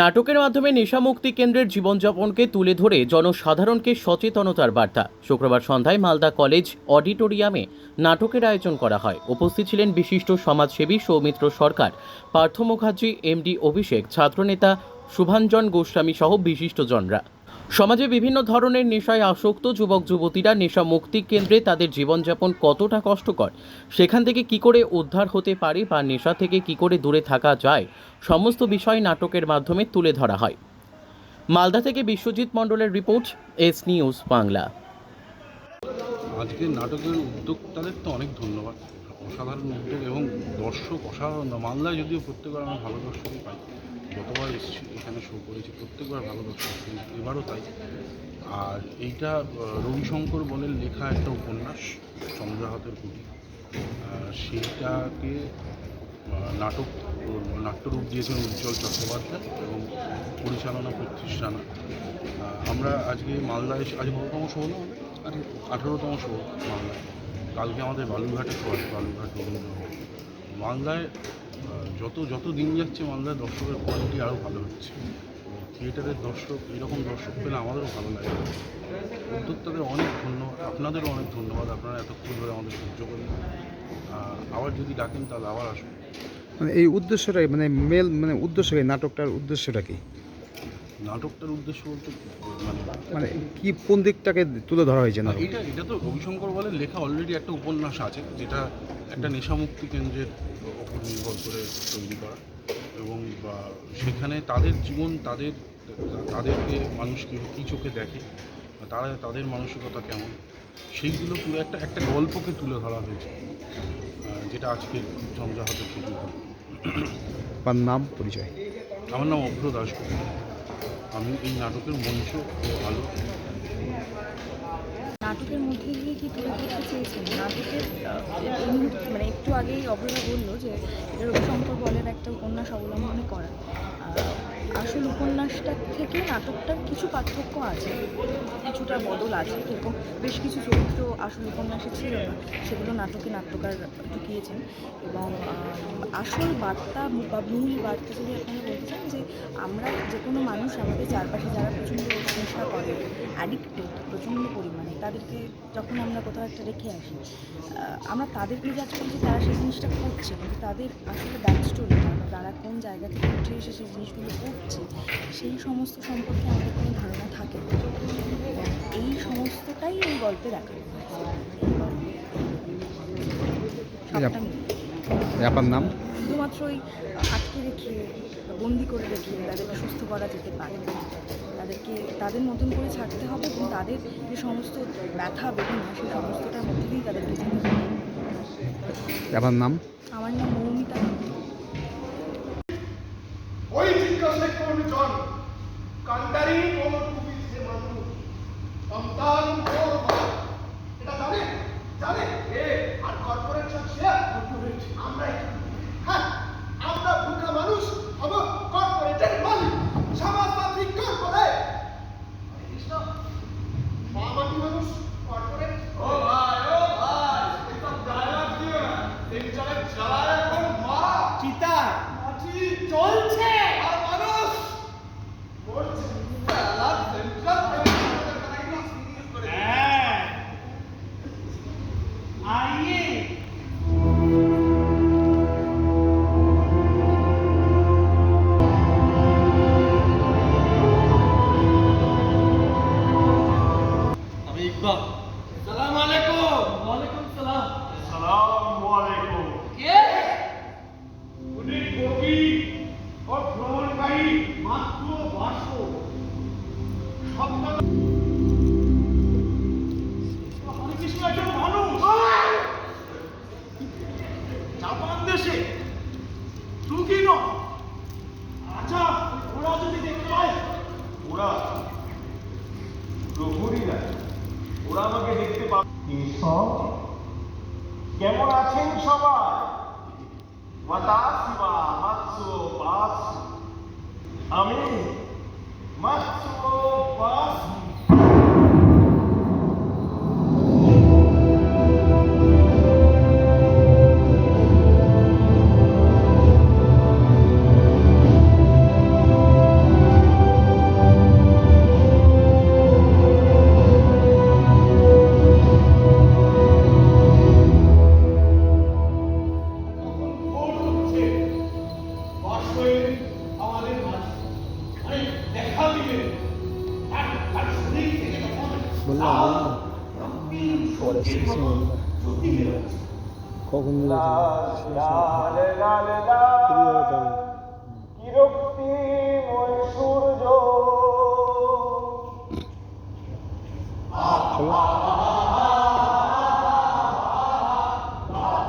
নাটকের মাধ্যমে নেশামুক্তি কেন্দ্রের জীবনযাপনকে তুলে ধরে জনসাধারণকে সচেতনতার বার্তা। শুক্রবার সন্ধ্যায় মালদা কলেজ অডিটোরিয়ামে নাটকের আয়োজন করা হয়। উপস্থিত ছিলেন বিশিষ্ট সমাজসেবী সৌমিত্র সরকার, পার্থ মুখার্জি, এমডি অভিষেক, ছাত্রনেতা শুভাঞ্জন গোস্বামী সহ বিশিষ্টজনরা। সমাজে বিভিন্ন ধরনের নেশায় আসক্ত যুবক যুবতীরা নেশা মুক্তি কেন্দ্রে তাদের জীবনযাপন কতটা কষ্টকর? সেখান থেকে কি করে উদ্ধার হতে পারে বা নেশা থেকে কি করে দূরে থাকা যায়? সমস্ত বিষয় নাটকের মাধ্যমে তুলে ধরা হয়। মালদা থেকে বিশ্বজিৎ মণ্ডলের রিপোর্ট, এস নিউজ বাংলা। আজকের নাটকের উদ্যোক্তাদের তো অনেক ধন্যবাদ। অসাধারণ উদ্যোগ এবং দর্শক অসাধারণ। মালদায় যদিও প্রত্যেকবার ভালো দর্শকই পাই। যতবার এসেছি এখানে শো করেছি প্রত্যেকবার ভালো দর্শক এবারও তাই। আর এইটা রবিশঙ্কর বলের লেখা একটা উপন্যাস চন্দ্রাহতের কুটি। সেইটাকে নাটক নাট্যরূপ দিয়েছেন উজ্জ্বল চট্টোপাধ্যায় এবং পরিচালনা প্রতিষ্ঠানা আমরা আজকে মালদায় এসে আজ কততম শো হলো আঠেরোতম শো মালদায়। কালকে আমাদের বালুরঘাটে শো আছে রবীন্দ্র মালদায় যত যত দিন যাচ্ছে মালদার দর্শকের কোয়ালিটি আরও ভালো হচ্ছে। থিয়েটারের দর্শক, এরকম দর্শক পেলে আমাদেরও ভালো লাগে। উদ্যোক্তাদের অনেক ধন্যবাদ, আপনাদেরও অনেক ধন্যবাদ। আপনারা এতক্ষণ ধরে আমাদের সহ্য করেন আবার যদি ডাকেন তাহলে আবার আসব। মানে এই উদ্দেশ্যটাই মানে মেল মানে উদ্দেশ্যটাই, নাটকটার উদ্দেশ্যটা কি? নাটকটার উদ্দেশ্য বলতে মানে মানে কি কোন দিকটাকে তুলে ধরা হয়েছে না এটা এটা তো রবিশঙ্কর বলের লেখা অলরেডি একটা উপন্যাস আছে যেটা একটা নেশামুক্তি কেন্দ্রের ওপর নির্ভর করে তৈরি করা। এবং বা, সেখানে তাদের জীবন তাদের তাদেরকে মানুষকে কী চোখে দেখে তারা তাদের মানসিকতা কেমন সেইগুলো পুরো একটা একটা গল্পকে তুলে ধরা হয়েছে যেটা আজকে চন্দ্রাহতের ছবি তার নাম পরিচয়? আমার নাম অভ্র দাসগুপ্ত আমি এই নাটকের মঞ্চ ভালো নাটকের মধ্যে দিয়ে কি তুলে ধরতে চেয়েছেন নাটকের মানে একটু আগেই অপরাধ বলল যে রবি শঙ্কর বলের একটা উপন্যাস অবলম্বনে করা। আসল উপন্যাসটার থেকে নাটকটার কিছু পার্থক্য আছে। কিছুটা বদল আছে এবং বেশ কিছু চরিত্র আসল উপন্যাসে ছিল না। সেগুলো নাটকে নাট্যকার ঢুকিয়েছেন এবং আসল বার্তা বা মূল বার্তা যদি আপনারা বলতে চান যে আমরা যে কোনো মানুষ আমাদের চারপাশে যারা প্রচণ্ড অ্যাডিক্টেড প্রচণ্ড পরিমাণে। তাদেরকে যখন আমরা কোথাও একটা রেখে আসি আমরা তাদেরকে জাজ করি যে তারা সেই জিনিসটা করছে কিন্তু তাদের আসলে ব্যাক স্টোরি তারা কোন জায়গা থেকে উঠে এসে সেই জিনিসগুলো করছে সেই সমস্ত সম্পর্কে আমাদের কোনো ধারণা থাকে এই সমস্তটাই এই গল্পে দেখা আপনার নাম? শুধুমাত্র ওই আটকে রেখে বন্দি করে রেখে তাদেরকে সুস্থ করা যেতে পারে। তাদেরকে তাদের মতন করে ছাড়তে হবে এবং তাদের যে সমস্ত ব্যথা বেদনা সেই সমস্তটার মধ্যে দিয়েই তাদেরকে যেতে হবে। আপনার নাম? আমার নাম মৌমিতা ওই পাবে কেমন আছেন সবাই? আমি মাতসু।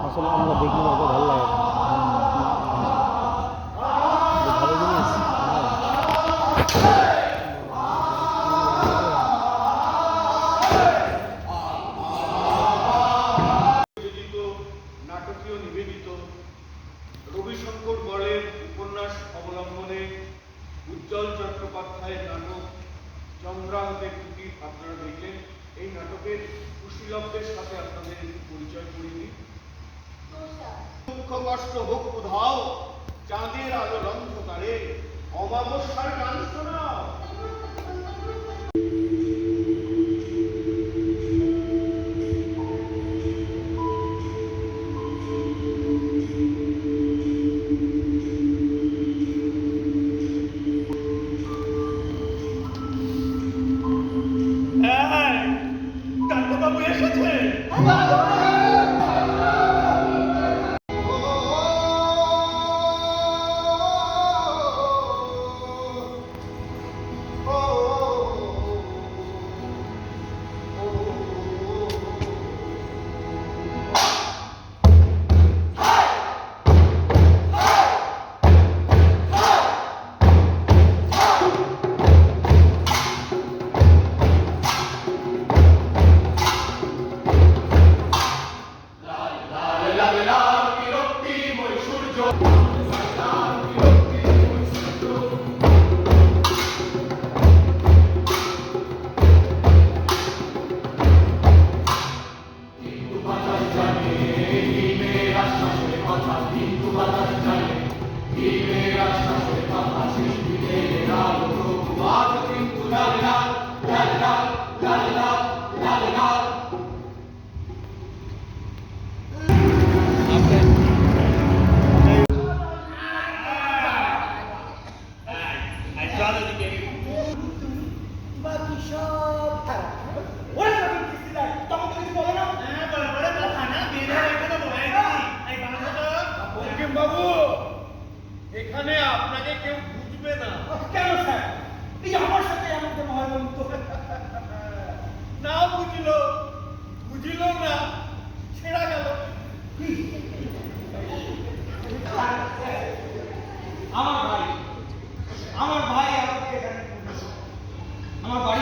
আসলে আমরা দেখলে অত ভালো লাগে না। ভালো জিনিস? কুটির আপনারা দেখলেন। এই নাটকের কুশীলবদের সাথে আপনাদের পরিচয় করিয়ে দিই। দুঃখ কষ্ট হোক উধাও, চাঁদের আলো অন্ধকারে অমাবস্যার গান শোনাও। আপনাকে কেউ বুঝবে না। কেন স্যার? এই আমার সাথে না বুঝিল বুঝিল না ছেড়া গেল। আমার ভাই আমার ভাই আমাকে আমার বাড়ি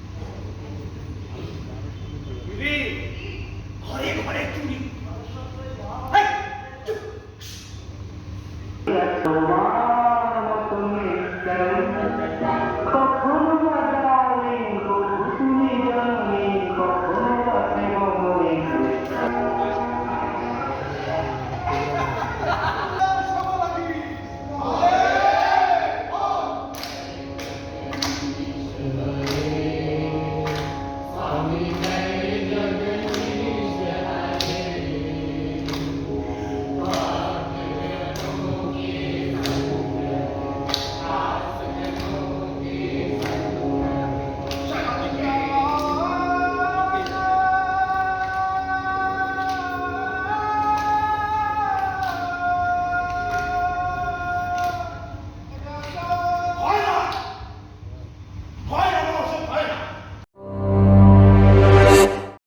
ঘরে ঘরে চুরি